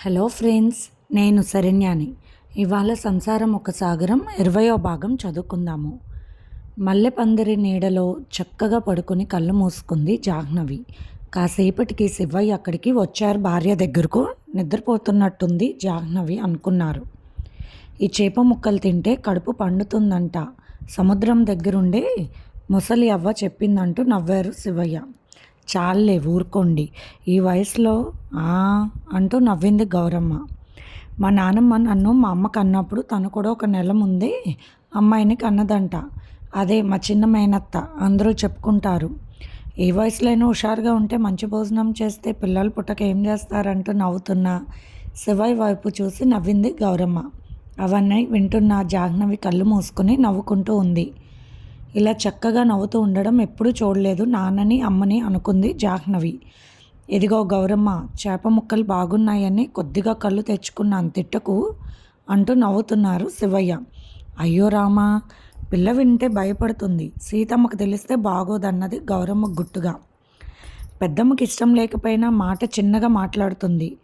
Hello friends నేను శరణ్యాని. ఇవాళ సంసారం ఒక సాగరం ఇరవయో భాగం చదువుకుందాము. మల్లెపందిరి నీడలో చక్కగా పడుకుని కళ్ళు మూసుకుంది జాహ్నవి. కాసేపటికి శివయ్య అక్కడికి వచ్చారు భార్య దగ్గరకు నిద్రపోతున్నట్టుంది జాహ్నవి అనుకున్నారు. ఈ చేప ముక్కలు తింటే కడుపు పండుతుందంట. సముద్రం దగ్గరుండే ముసలి అవ్వ చెప్పిందంటూ నవ్వారు శివయ్య. చాలే ఊరుకోండి. ఈ వయసులో "ఆ" అంటూ నవ్వింది గౌరమ్మ. మా నాన్నమ్మ నన్ను మా అమ్మ కన్నప్పుడు తను కూడా ఒక నెల ముందే అమ్మాయిని కన్నదంట. అదే మా చిన్న మేనత్త అందరూ చెప్పుకుంటారు. ఏ వయసులోనూ హుషారుగా ఉంటే మంచి భోజనం చేస్తే పిల్లలు పుట్టక ఏం చేస్తారంటూ నవ్వుతున్న శివయ్య వైపు చూసి నవ్వింది గౌరమ్మ. అవన్నీ వింటున్న జాహ్నవి కళ్ళు మూసుకుని నవ్వుకుంటూ ఉంది. ఇలా చక్కగా నవ్వుతూ ఉండడం ఎప్పుడూ చూడలేదు. నాన్నని అమ్మని అనుకుంది జాహ్నవి. ఇదిగో గౌరమ్మ చేప ముక్కలు బాగున్నాయని కొద్దిగా కళ్ళు తెచ్చుకున్నాను తిట్టకు అంటూ నవ్వుతున్నారు శివయ్య. అయ్యో రామా పిల్ల వింటే భయపడుతుంది. సీతమ్మకు తెలిస్తే బాగోదన్నది గౌరమ్మ గుట్టుగా. పెద్దమ్మకి ఇష్టం లేకపోయినా మాట చిన్నగా మాట్లాడుతుంది.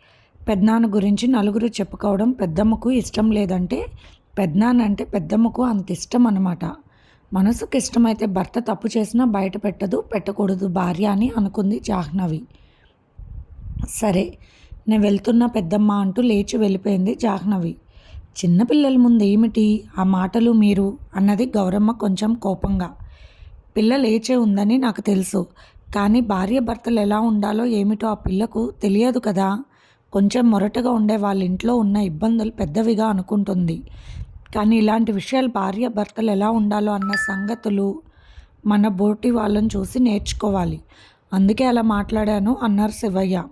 పెద్దనాన్న గురించి నలుగురు చెప్పుకోవడం పెద్దమ్మకు ఇష్టం లేదంటే పెద్దనాన్న అంటే పెద్దమ్మకు అంత ఇష్టం అన్నమాట. మనసుకు ఇష్టమైతే భర్త తప్పు చేసినా బయట పెట్టదు పెట్టకూడదు భార్య అని అనుకుంది జాహ్నవి. సరే నేను వెళ్తున్నా పెద్దమ్మ అంటూ లేచి వెళ్ళిపోయింది జాహ్నవి. చిన్నపిల్లల ముందు ఏమిటి? ఆ మాటలు మీరు? అన్నది గౌరమ్మ కొంచెం కోపంగా. పిల్ల లేచే ఉందని నాకు తెలుసు కానీ భార్య భర్తలు ఎలా ఉండాలో ఏమిటో ఆ పిల్లకు తెలియదు కదా. కొంచెం మొరటగా ఉండే వాళ్ళ ఇంట్లో ఉన్న ఇబ్బందులు పెద్దవిగా అనుకుంటుంది. కానీ ఇలాంటి విషయాలు భార్య భర్తలు ఎలా ఉండాలో అన్న సంగతులు మన బోటి వాళ్ళని చూసి నేర్చుకోవాలి. అందుకే అలా మాట్లాడాను అన్నారు శివయ్య.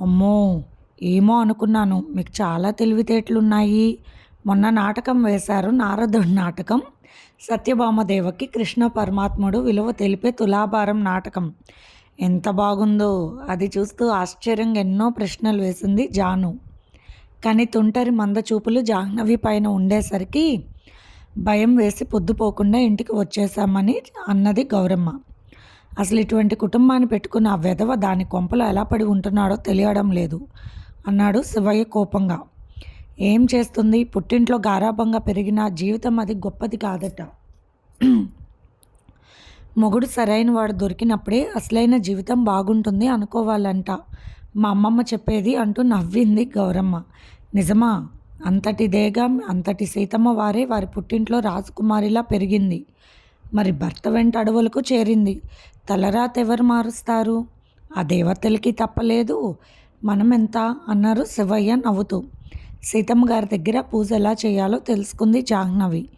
అమ్మో ఏమో అనుకున్నాను. మీకు చాలా తెలివితేటలున్నాయి. మొన్న నాటకం వేశారు నారదుడి నాటకం. సత్యభామదేవకి కృష్ణ పరమాత్ముడు విలువ తెలిపే తులాభారం నాటకం. ఎంత బాగుందో. అది చూస్తూ ఆశ్చర్యంగా ఎన్నో ప్రశ్నలు వేసింది జాను. కానీ తుంటరి మంద చూపులు జాహ్నవి పైన ఉండేసరికి భయం వేసి పొద్దుపోకుండా ఇంటికి వచ్చేసామని అన్నది గౌరమ్మ. అసలు ఇటువంటి కుటుంబాన్ని పెట్టుకున్న ఆ వెధవ దాని కొంపలో ఎలా పడి ఉంటున్నాడో తెలియడం లేదు అన్నాడు శివయ్య కోపంగా. ఏం చేస్తుంది? పుట్టింట్లో గారాభంగా పెరిగిన జీవితం అది గొప్పది కాదట. మొగుడు సరైన వాడు దొరికినప్పుడే అసలైన జీవితం బాగుంటుంది అనుకోవాలంట. మా అమ్మమ్మ చెప్పేది అంటూ నవ్వింది గౌరమ్మ. నిజమా? అంతటి దేగ అంతటి సీతమ్మ వారే వారి పుట్టింట్లో రాజకుమారిలా పెరిగింది. మరి భర్త వెంట అడవులకు చేరింది. తలరాత ఎవరు మారుస్తారు? ఆ దేవతలకి తప్పలేదు. మనం ఎంత అన్నారు శివయ్య నవ్వుతూ. సీతమ్మ గారి దగ్గర పూజ ఎలా చేయాలో తెలుసుకుంది జాహ్నవి.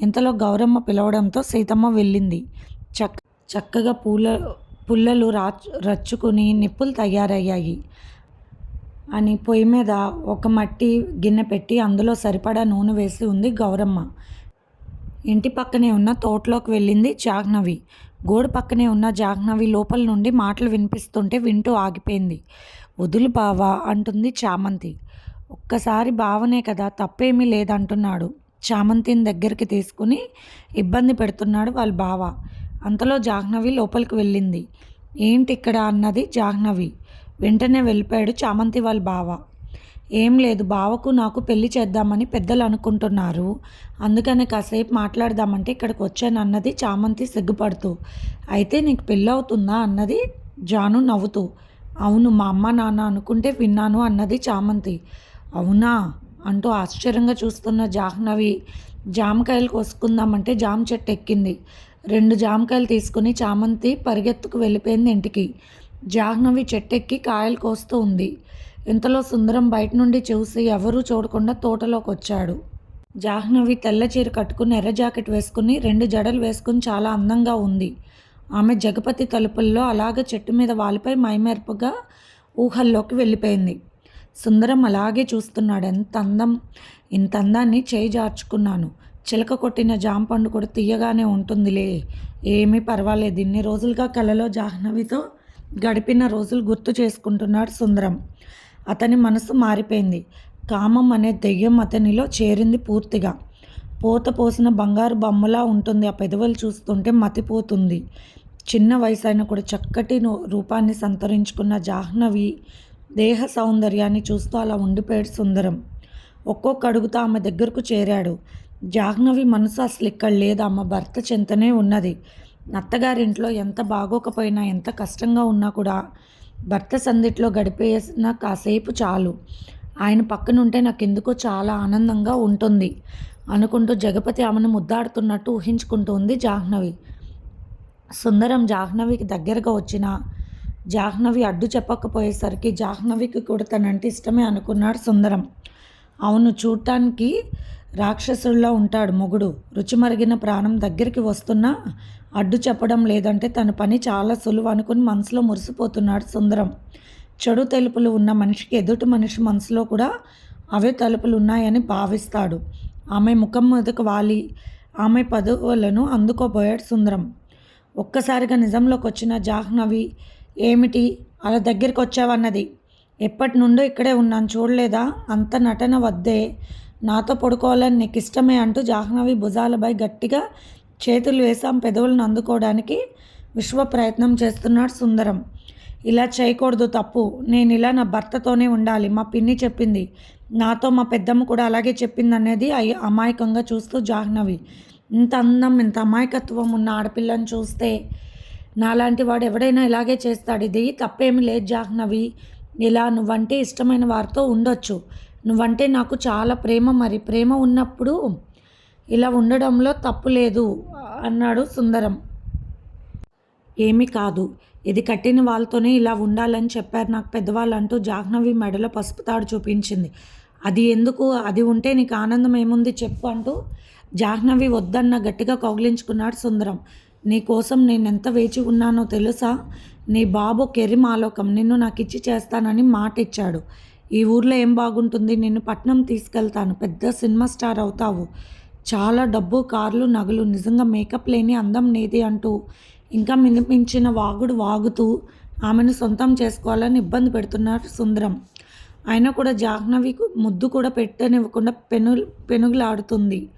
ఇంతలో గౌరమ్మ పిలవడంతో సీతమ్మ వెళ్ళింది. చక్ చక్కగా పూల పుల్లలు రా రచ్చుకుని నిప్పులు తయారయ్యాయి. అని పొయ్యి మీద ఒక మట్టి గిన్నె పెట్టి అందులో సరిపడా నూనె వేసి ఉంది గౌరమ్మ. ఇంటి పక్కనే ఉన్న తోటలోకి వెళ్ళింది జాహ్నవి. గోడ పక్కనే ఉన్న జాహ్నవి లోపల నుండి మాటలు వినిపిస్తుంటే వింటూ ఆగిపోయింది. వదులు బావా అంటుంది చామంతి. ఒక్కసారి బావనే కదా తప్పేమీ లేదంటున్నాడు. చామంతిని దగ్గరికి తీసుకుని ఇబ్బంది పెడుతున్నాడు వాళ్ళ బావ. అంతలో జాహ్నవి లోపలికి వెళ్ళింది. ఏంటి ఇక్కడ అన్నది జాహ్నవి. వెంటనే వెళ్ళిపోయాడు చామంతి వాళ్ళ బావ. ఏం లేదు బావకు నాకు పెళ్ళి చేద్దామని పెద్దలు అనుకుంటున్నారు. అందుకని కాసేపు మాట్లాడదామంటే ఇక్కడికి వచ్చాను అన్నది చామంతి సిగ్గుపడుతూ. అయితే నీకు పెళ్ళి అవుతుందా అన్నది జాను నవ్వుతూ. అవును మా అమ్మ నాన్న అనుకుంటే విన్నాను అన్నది చామంతి. అవునా? అంటూ ఆశ్చర్యంగా చూస్తున్న జాహ్నవి జామకాయలు కోసుకుందామంటే జామ చెట్టు ఎక్కింది. రెండు జామకాయలు తీసుకుని చామంతి పరిగెత్తుకు వెళ్ళిపోయింది ఇంటికి. జాహ్నవి చెట్టెక్కి కాయలు కోస్తూ ఉంది. ఇంతలో సుందరం బయట నుండి చూసి ఎవరూ చూడకుండా తోటలోకి వచ్చాడు. జాహ్నవి తెల్ల చీర కట్టుకుని ఎర్ర జాకెట్ వేసుకుని రెండు జడలు వేసుకుని చాలా అందంగా ఉంది. ఆమె జగపతి తలుపుల్లో అలాగే చెట్టు మీద వాలిపై మైమెరుపుగా ఊహల్లోకి వెళ్ళిపోయింది. సుందరం అలాగే చూస్తున్నాడు. ఎంత అందం ఇంత అందాన్ని చేయి జార్చుకున్నాను. చిలక కొట్టిన జాంపండు కూడా తీయగానే ఉంటుందిలే. ఏమీ పర్వాలేదు. ఇన్ని రోజులుగా కలలో జాహ్నవితో గడిపిన రోజులు గుర్తు చేసుకుంటున్నాడు సుందరం. అతని మనసు మారిపోయింది. కామం అనే దెయ్యం అతనిలో చేరింది పూర్తిగా. పోత పోసిన బంగారు బొమ్మలా ఉంటుంది ఆ పెదవులు చూస్తుంటే మతిపోతుంది. చిన్న వయసు అయినా కూడా చక్కటి రూపాన్ని సంతరించుకున్న జాహ్నవి దేహ సౌందర్యాన్ని చూస్తూ అలా ఉండిపోయాడు సుందరం. ఒక్కొక్క అడుగుతో ఆమె దగ్గరకు చేరాడు. జాహ్నవి మనసు అసలు ఇక్కడ లేదు. అమ్మ భర్త చెంతనే ఉన్నది. అత్తగారింట్లో ఎంత బాగోకపోయినా ఎంత కష్టంగా ఉన్నా కూడా భర్త సందిట్లో గడిపేసిన కాసేపు చాలు. ఆయన పక్కనుంటే నాకు ఎందుకో చాలా ఆనందంగా ఉంటుంది అనుకుంటూ జగపతి ఆమెను ముద్దాడుతున్నట్టు ఊహించుకుంటూ జాహ్నవి. సుందరం జాహ్నవికి దగ్గరగా వచ్చిన జాహ్నవి అడ్డు చెప్పకపోయేసరికి జాహ్నవికి కూడా తనంటే ఇష్టమే అనుకున్నాడు సుందరం. అవును చూడటానికి రాక్షసుల్లో ఉంటాడు మొగుడు. రుచిమరిగిన ప్రాణం దగ్గరికి వస్తున్నా అడ్డు చెప్పడం లేదంటే తన పని చాలా సులువు అనుకుని మనసులో మురిసిపోతున్నాడు సుందరం. చెడు తెలుపులు ఉన్న మనిషికి ఎదుటి మనిషి మనసులో కూడా అవే తలుపులు ఉన్నాయని భావిస్తాడు. ఆమె ముఖం మీదకు వాలి ఆమె పదవులను అందుకోబోయాడు సుందరం. ఒక్కసారిగా నిజంలోకి వచ్చిన జాహ్నవి ఏమిటి? అలా దగ్గరికి వచ్చావన్నది ఎప్పటి నుండో ఇక్కడే ఉన్నాను. చూడలేదా? అంత నటన వద్దే. నాతో పడుకోవాలని నీకు ఇష్టమే అంటూ జాహ్నవి భుజాలపై గట్టిగా చేతులు వేసాం పెదవులను అందుకోవడానికి విశ్వ ప్రయత్నం చేస్తున్నాడు సుందరం. ఇలా చేయకూడదు తప్పు. నేను ఇలా నా భర్తతోనే ఉండాలి. మా పిన్ని చెప్పింది. నాతో మా పెద్దమ్మ కూడా అలాగే చెప్పింది అనేది అమాయకంగా చూస్తూ జాహ్నవి. ఇంత అందం ఇంత అమాయకత్వం ఉన్న ఆడపిల్లని చూస్తే నాలాంటి వాడు ఎవడైనా ఇలాగే చేస్తాడు. ఇది తప్పేమి లేదు జాహ్నవి. ఇలా నువ్వంటే ఇష్టమైన వారితో ఉండొచ్చు. నువ్వంటే నాకు చాలా ప్రేమ మరి ప్రేమ ఉన్నప్పుడు ఇలా ఉండడంలో తప్పు లేదు అన్నాడు సుందరం. ఏమీ కాదు. ఇది కట్టిన వాళ్ళతోనే ఇలా ఉండాలని చెప్పారు. నాకు పెద్దవాళ్ళు అంటూ జాహ్నవి మెడలో పసుపు తాడు చూపించింది. అది ఎందుకు? అది ఉంటే నీకు ఆనందం ఏముంది చెప్పు అంటూ జాహ్నవి వద్దన్న గట్టిగా కౌగిలించుకున్నాడు సుందరం. నీ కోసం నేను ఎంత వేచి ఉన్నానో తెలుసా? నీ బాబు కెరిమాలోకం నిన్ను నాకు ఇచ్చి చేస్తానని మాట ఇచ్చాడు ఈ ఊర్లో ఏం బాగుంటుంది? నేను పట్నం తీసుకెళ్తాను. పెద్ద సినిమా స్టార్ అవుతావు. చాలా డబ్బు కార్లు నగలు నిజంగా మేకప్ లేని అందం నీది అంటూ ఇంకా మినిపించిన వాగుడు వాగుతూ ఆమెను సొంతం చేసుకోవాలని ఇబ్బంది పెడుతున్నారు సుందరం. అయినా కూడా జాహ్నవి ముద్దు కూడా పెట్టనివ్వకుండా పెను పెనుగులాడుతుంది.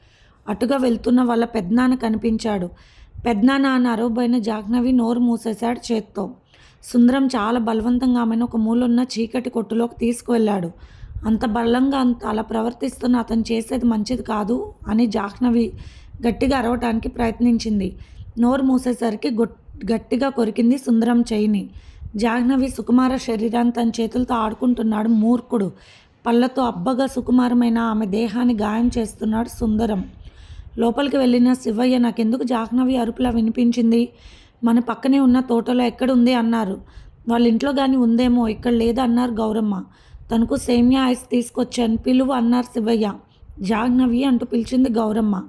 అటుగా వెళ్తున్న వాళ్ళ పెద్దనాన్న కనిపించాడు. పెద్దనాన్న అని అరవబోయిన జాహ్నవి నోరు మూసేశాడు చేత్తో. సుందరం చాలా బలవంతంగా ఆమెను ఒక మూలున్న చీకటి కొట్టులోకి తీసుకువెళ్ళాడు. అంత బలంగా అంత అలా ప్రవర్తిస్తున్న అతను చేసేది మంచిది కాదు అని జాహ్నవి గట్టిగా అరవటానికి ప్రయత్నించింది. నోరు మూసేసరికి గట్టిగా కొరికింది సుందరం చేయిని. జాహ్నవి సుకుమార శరీరాన్ని తన చేతులతో ఆడుకుంటున్నాడు మూర్ఖుడు. పళ్ళతో అబ్బగా సుకుమారమైన ఆమె దేహాన్ని గాయం చేస్తున్నాడు సుందరం. లోపలికి వెళ్ళిన శివయ్య నాకెందుకు జాహ్నవి అరుపులా వినిపించింది? మన పక్కనే ఉన్న తోటలో ఎక్కడుంది అన్నారు. వాళ్ళ ఇంట్లో కానీ ఉందేమో ఇక్కడ లేదా అన్నారు గౌరమ్మ. తనకు సేమ్యా ఐస్ తీసుకొచ్చాను పిలువు అన్నారు శివయ్య. జాహ్నవి అంటూ పిలిచింది గౌరమ్మ.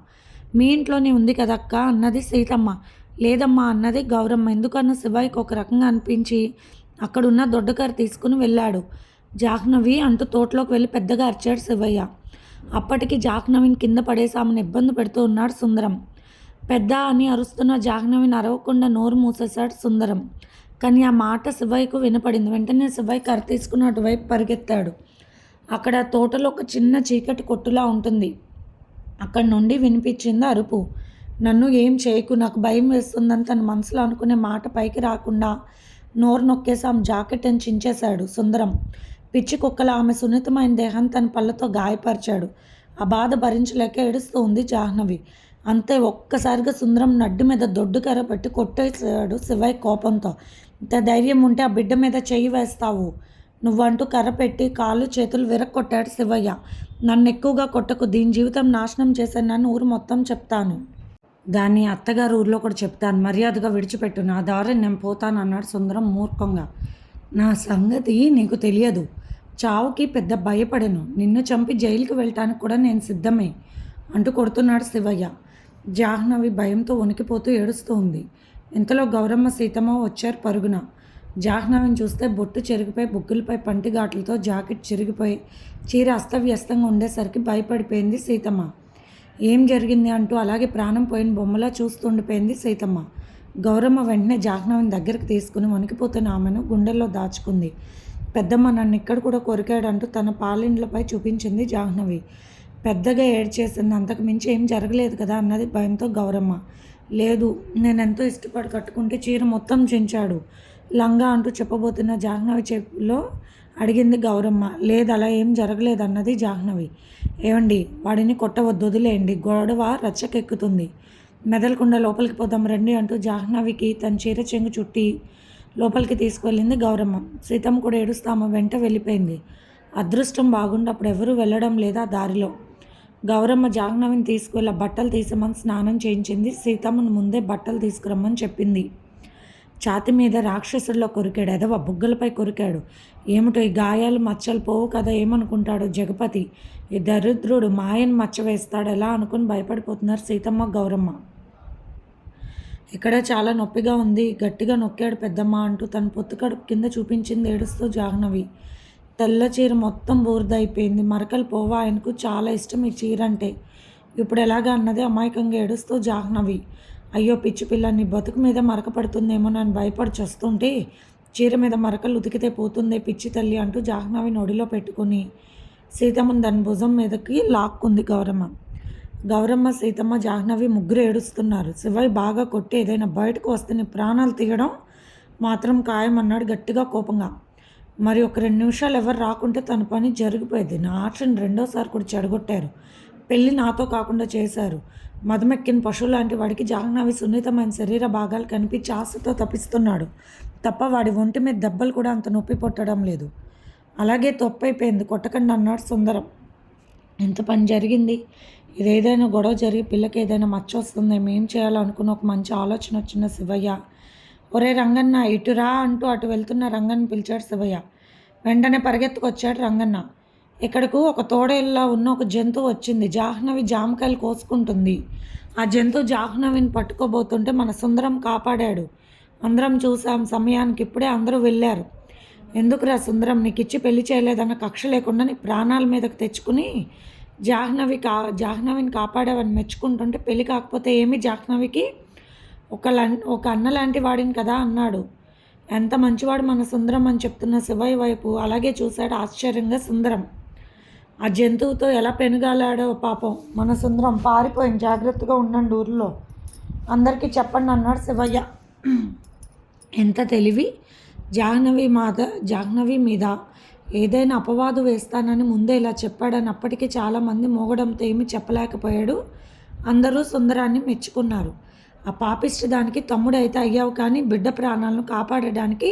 మీ ఇంట్లోనే ఉంది కదక్క? అన్నది సీతమ్మ. లేదమ్మా అన్నది గౌరమ్మ. ఎందుకన్నా శివయ్యకు ఒక రకంగా అనిపించి అక్కడున్న దొడ్డకారు తీసుకుని వెళ్ళాడు. జాహ్నవి అంటూ తోటలోకి వెళ్ళి పెద్దగా అరిచాడు శివయ్య. అప్పటికి జాహ్నవిని కింద పడేసి ఆమెను ఇబ్బంది పెడుతూ ఉన్నాడు సుందరం. పెద్ద అని అరుస్తున్న జాహ్నవిని అరవకుండా నోరు మూసేశాడు సుందరం. కానీ ఆ మాట శివయ్యకు వినపడింది. వెంటనే శివయ్య కర్ర తీసుకుని అటువైపు పరిగెత్తాడు. అక్కడ తోటలో ఒక చిన్న చీకటి కొట్టులా ఉంటుంది. అక్కడి నుండి వినిపించింది అరుపు. నన్ను ఏం చేయకు నాకు భయం వేస్తుందని తన మనసులో అనుకునే మాట పైకి రాకుండా నోరు నొక్కేసి ఆమె జాకెట్ అని చించేశాడు సుందరం. పిచ్చి కుక్కల ఆమె సున్నితమైన దేహం తన పళ్ళతో గాయపరిచాడు. ఆ బాధ భరించలేక ఏడుస్తూ ఉంది జాహ్నవి. అంతే ఒక్కసారిగా సుందరం నడ్డు మీద దొడ్డు కర్ర పెట్టి కొట్టేసాడు శివయ్య కోపంతో. ఇంత ధైర్యం ఉంటే ఆ బిడ్డ మీద చెయ్యి వేస్తావు. నువ్వంటూ కర్ర పెట్టి కాళ్ళు చేతులు విరక్కొట్టాడు శివయ్య. నన్ను ఎక్కువగా కొట్టకు. దీని జీవితం నాశనం చేశాను నన్ను ఊరు మొత్తం చెప్తాను. దాన్ని అత్తగారు ఊర్లో కూడా చెప్తాను. మర్యాదగా విడిచిపెట్టు. నా దారి నేను పోతాను అన్నాడు సుందరం మూర్ఖంగా. నా సంగతి నీకు తెలియదు. చావుకి పెద్ద భయపడను. నిన్ను చంపి జైలుకి వెళ్ళటానికి కూడా నేను సిద్ధమే అంటూ కొడుతున్నాడు శివయ్య. జాహ్నవి భయంతో వణికిపోతూ ఏడుస్తూ ఉంది ఇంతలో గౌరమ్మ సీతమ్మ వచ్చారు పరుగున. జాహ్నవిని చూస్తే బొట్టు చెరిగిపోయి బుగ్గులపై పంటిఘాట్లతో జాకెట్ చిరిగిపోయి చీర అస్తవ్యస్తంగా ఉండేసరికి భయపడిపోయింది సీతమ్మ. ఏం జరిగింది అంటూ అలాగే ప్రాణం పోయిన బొమ్మలా చూస్తుండిపోయింది సీతమ్మ. గౌరమ్మ వెంటనే జాహ్నవిని దగ్గరికి తీసుకుని వణికిపోతున్న ఆమెను గుండెల్లో దాచుకుంది. పెద్దమ్మ నన్ను ఇక్కడ కూడా కొరికాడంటూ తన పాలిండ్లపై చూపించింది జాహ్నవి. పెద్దగా ఏడ్చేసింది. అంతకు మించి ఏం జరగలేదు కదా అన్నది భయంతో గౌరమ్మ. లేదు నేను ఎంతో ఇష్టపడి కట్టుకుంటే చీర మొత్తం చించాడు. లంగా అంటూ చెప్పబోతున్న జాహ్నవి చెప్పులో అడిగింది గౌరమ్మ. లేదు అలా ఏం జరగలేదు అన్నది జాహ్నవి. ఏమండి వాడిని కొట్టవద్దు వదిలేయండి. గొడవ రచ్చకెక్కుతుంది. మెదలకుండా లోపలికి పోదాం రండి అంటూ జాహ్నవికి తన చీర చెంగు చుట్టి లోపలికి తీసుకువెళ్ళింది గౌరమ్మ. సీతమ్మ కూడా ఏడుస్తూ వెంట వెళ్ళిపోయింది. అదృష్టం బాగుండి అప్పుడు ఎవరూ వెళ్ళడం లేదా దారిలో? గౌరమ్మ జాహ్నవిని తీసుకువెళ్ళ బట్టలు తీసమని స్నానం చేయించింది. సీతమ్మను ముందే బట్టలు తీసుకురమ్మని చెప్పింది. ఛాతి మీద రాక్షసుడిలో కొరికాడు. ఎదవ బుగ్గలపై కొరికాడు. ఏమిటో ఈ గాయాలు మచ్చలు పోవు కదా ఏమనుకుంటాడు జగపతి. ఈ దరిద్రుడు మాయను మచ్చ వేస్తాడు ఎలా అనుకుని భయపడిపోతున్నారు సీతమ్మ గౌరమ్మ? ఇక్కడ చాలా నొప్పిగా ఉంది. గట్టిగా నొక్కాడు పెద్దమ్మ అంటూ తన పొత్తు కడుపు కింద చూపించింది ఏడుస్తూ జాహ్నవి. తెల్ల చీర మొత్తం బూర్దైపోయింది మరకలు పోవా? ఆయనకు చాలా ఇష్టం ఈ చీర అంటే ఇప్పుడు ఎలాగా అన్నది అమాయకంగా ఏడుస్తూ జాహ్నవి. అయ్యో పిచ్చి పిల్ల నీ బతుకు మీద మరక పడుతుందేమో నన్ను భయపడి చస్తుంటే చీర మీద మరకలు ఉతికితే పోతుందే పిచ్చి తల్లి అంటూ జాహ్నవి నొడిలో పెట్టుకుని సీతమ్మని దాని భుజం మీదకి లాక్కుంది గౌరమ్మ. గౌరమ్మ సీతమ్మ జాహ్నవి ముగ్గురు ఏడుస్తున్నారు. శివయ్ బాగా కొట్టి ఏదైనా బయటకు వస్తే నీ ప్రాణాలు తీయడం మాత్రం ఖాయమన్నాడు గట్టిగా కోపంగా. మరి ఒక రెండు నిమిషాలు ఎవరు రాకుంటే తన పని జరిగిపోయేది. నా ఆటని రెండోసారి కూడా చెడగొట్టారు. పెళ్ళి నాతో కాకుండా చేశారు. మధుమెక్కిన పశువు లాంటి వాడికి జాహ్నవి సున్నితమైన శరీర భాగాలు కనిపించి ఆశతో తప్పిస్తున్నాడు. తప్ప వాడి ఒంటి మీద దెబ్బలు కూడా అంత నొప్పి పొట్టడం లేదు. అలాగే తప్పైపోయింది. కొట్టకండి అన్నాడు సుందరం. ఎంత పని జరిగింది? ఇదేదైనా గొడవ జరిగి పిల్లకి ఏదైనా మచ్చ వస్తుందేమో ఏం చేయాలో అనుకున్న ఒక మంచి ఆలోచన వచ్చిన శివయ్య. ఒరే రంగన్న ఇటురా అంటూ అటు వెళ్తున్న రంగన్ పిలిచాడు శివయ్య. వెంటనే పరిగెత్తుకొచ్చాడు రంగన్న. ఇక్కడకు ఒక తోడేళ్ళ ఉన్న ఒక జంతువు వచ్చింది. జాహ్నవి జామకాయలు కోసుకుంటుంది. ఆ జంతువు జాహ్నవిని పట్టుకోబోతుంటే మన సుందరం కాపాడాడు. అందరం చూసాం సమయానికి ఇప్పుడే అందరూ వెళ్ళారు. ఎందుకురా సుందరం నీకు ఇచ్చి పెళ్ళి చేయలేదన్న కక్ష లేకుండా నీ ప్రాణాల మీదకు తెచ్చుకుని జాహ్నవి కా జాహ్నవిని కాపాడావని మెచ్చుకుంటుంటే పెళ్ళి కాకపోతే ఏమి జాహ్నవికి? ఒక ఒక అన్న లాంటి వాడిని కదా అన్నాడు. ఎంత మంచివాడు మన సుందరం అని చెప్తున్న శివయ్య వైపు అలాగే చూశాడు ఆశ్చర్యంగా సుందరం. ఆ జంతువుతో ఎలా పెనుగాలాడో పాపం మన సుందరం పారిపోయింది. జాగ్రత్తగా ఉండండి ఊర్లో. అందరికీ చెప్పండి అన్నాడు శివయ్య. ఎంత తెలివి? జాహ్నవి మాద జాహ్నవి మీద ఏదైనా అపవాదు వేస్తానని ముందే ఇలా చెప్పాడని అప్పటికీ చాలామంది మోగడంతో ఏమీ చెప్పలేకపోయాడు. అందరూ సుందరాన్ని మెచ్చుకున్నారు. ఆ పాపిష్టి దానికి తమ్ముడైతే అయ్యావు కానీ బిడ్డ ప్రాణాలను కాపాడడానికి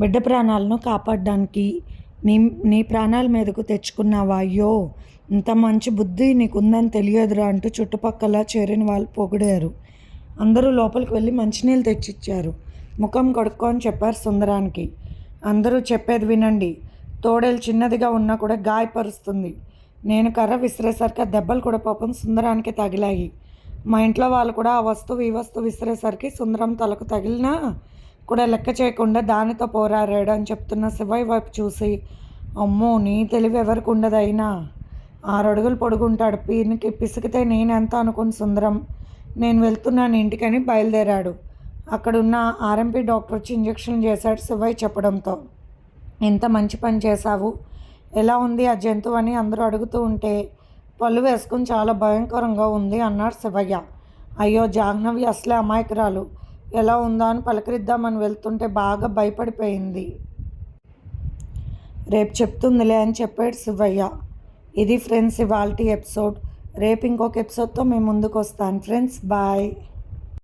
బిడ్డ ప్రాణాలను కాపాడడానికి నీ నీ ప్రాణాల మీదకు తెచ్చుకున్నావా? అయ్యో ఇంత మంచి బుద్ధి నీకుందని తెలియదురా అంటూ చుట్టుపక్కల చేరిన వాళ్ళు పొగిడారు. అందరూ లోపలికి వెళ్ళి మంచినీళ్ళు తెచ్చిచ్చారు. ముఖం కడుక్కో అని చెప్పారు సుందరానికి. అందరూ చెప్పేది వినండి. తోడేలు చిన్నదిగా ఉన్నా కూడా గాయపరుస్తుంది. నేను కర్ర విసిరేసరికి దెబ్బలు కూడా పాపం సుందరానికి తగిలాయి. మా ఇంట్లో వాళ్ళు కూడా ఆ వస్తువు ఈ వస్తువు విసిరేసరికి సుందరం తలకు తగిలినా కూడా లెక్క చేయకుండా దానితో పోరాడాడు అని చెప్తున్న శివయ్య వైపు చూసి అమ్మో నీ తెలివి ఎవరికి ఉండదైనా ఆరడుగులు ఆరు అడుగులు పొడుగుంటాడు. పీనికి పిసికితే నేనెంత అనుకుని సుందరం? నేను వెళ్తున్నాను ఇంటికని బయలుదేరాడు. అక్కడున్న ఆర్ఎంపీ డాక్టర్ వచ్చి ఇంజక్షన్ చేశాడు శివయ్య చెప్పడంతో. ఎంత మంచి పని చేశావు? ఎలా ఉంది ఆ జంతువు అని అందరూ అడుగుతూ ఉంటే పళ్ళు వేసుకుని చాలా భయంకరంగా ఉంది అన్నాడు శివయ్య. అయ్యో జాహ్నవి అసలే అమాయకురాలు. ఎలా ఉందా అని పలకరిద్దామని వెళ్తుంటే బాగా భయపడిపోయింది. రేపు చెప్తుందిలే అని చెప్పాడు శివయ్య. ఇది ఫ్రెండ్స్ ఇవాల్టి ఎపిసోడ్. రేపు ఇంకొక ఎపిసోడ్తో మేము ముందుకు వస్తాను. Friends bye.